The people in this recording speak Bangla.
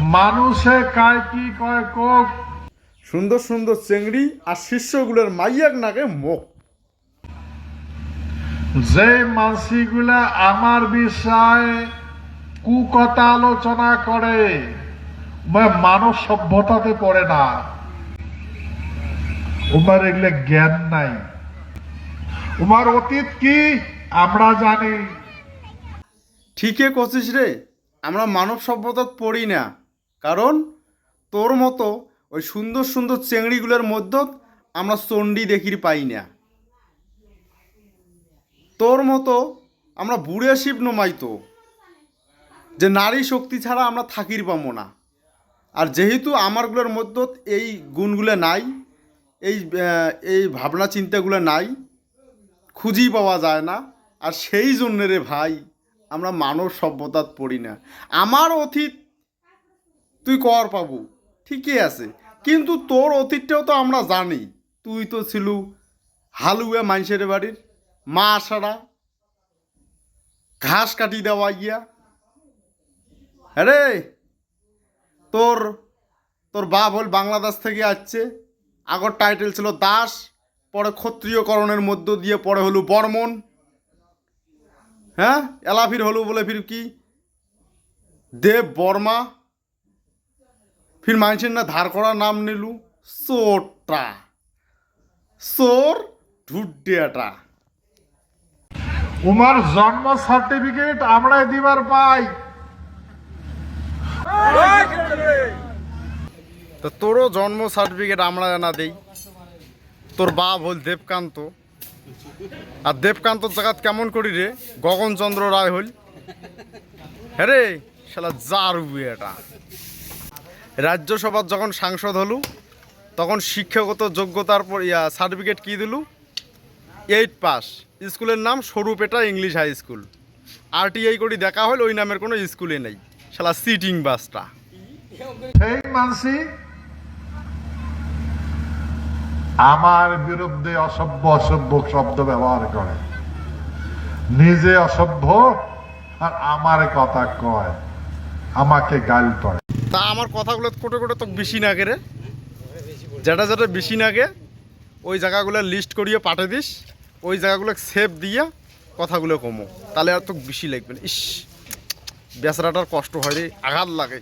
মানুষে কায় কি কয় কোক? সুন্দর সুন্দর চেংড়ি আর শিষ্যগুলোর মাইয়াক নাকে মুখ। যে মানসিগুলা আমার বিষয়ে কুকথা আলোচনা করে মানব সভ্যতাতে পড়ে না। উমার এগুলো জ্ঞান নাই। উমার অতীত কি আমরা জানি। ঠিকই করছিস রে আমরা মানব সভ্যতা পড়ি না। কারণ তোর মতো ওই সুন্দর সুন্দর চেংড়িগুলোর মধ্যে আমরা চণ্ডী দেখির পাই না। তোর মতো আমরা বুড়ে শিব নমাইতো যে নারী শক্তি ছাড়া আমরা থাকির পাবো না। আর যেহেতু আমারগুলোর মধ্যে এই গুণগুলো নাই, এই এই ভাবনা চিন্তাগুলো নাই খুঁজি পাওয়া যায় না। আর সেই জন্য রে ভাই, আমরা মানব সভ্যতাত পড়ি না। আমার অতীত তুই কর পাবু। ঠিকই আছে। কিন্তু তোর অতীতটাও তো আমরা জানি। তুই তো ছিল হালুয়া মানুষের বাড়ির। মা সারা ঘাস কাটি দেওয়া গিয়া। আরে, তোর তোর বাপ হল বাংলাদেশ থেকে আসছে। আগর টাইটেল ছিল দাস, পরে ক্ষত্রিয়করণের মধ্য দিয়ে পরে হলো বর্মন। হ্যাঁ এলাফির হলো বলে ফির কি? দেব বর্মা। ফির মানুষের না ধার করা নাম নিলু। সোরটা। সোর ঢুড্ডিয়াটা। উমার জন্ম সার্টিফিকেট আমরাই দিবার পাই। তো তোরও জন্ম সার্টিফিকেট আমরা না দেই। তোর বাপ হল দেবকান্ত। আর দেবকান্তর জায়গাত কেমন করি রে? গগনচন্দ্র রায় হল। হ্যাঁ রে শালা জারু এটা রাজ্যসভার যখন সাংসদ হলু, তখন শিক্ষাগত যোগ্যতার পর, ইয়া সার্টিফিকেট কী দিলু? এইট পাস স্কুলের নাম Sarupeta English High School RTI করে দেখা হল ওই নামের কোনো স্কুলে নেই। শালা সিটিং বাসটা সেই মানসি, আমার বিরুদ্ধে অসভ্য অসভ্য শব্দ ব্যবহার করে। নিজে অসভ্য আর আমার কথা কয়। আমাকে গাল করে তা আমার কথাগুলো কোটে কোটে তো বেশি না রে। যেটা যেটা বেশি না নাগে ওই জায়গাগুলো লিস্ট করিয়ে পাঠিয়ে দিস, ওই জায়গাগুলো সেভ দিয়ে কথাগুলো কমো। তাহলে আর তো বেশি লাগবে না। ইস, বেচারাটার কষ্ট হয় রে, আঘাত লাগে।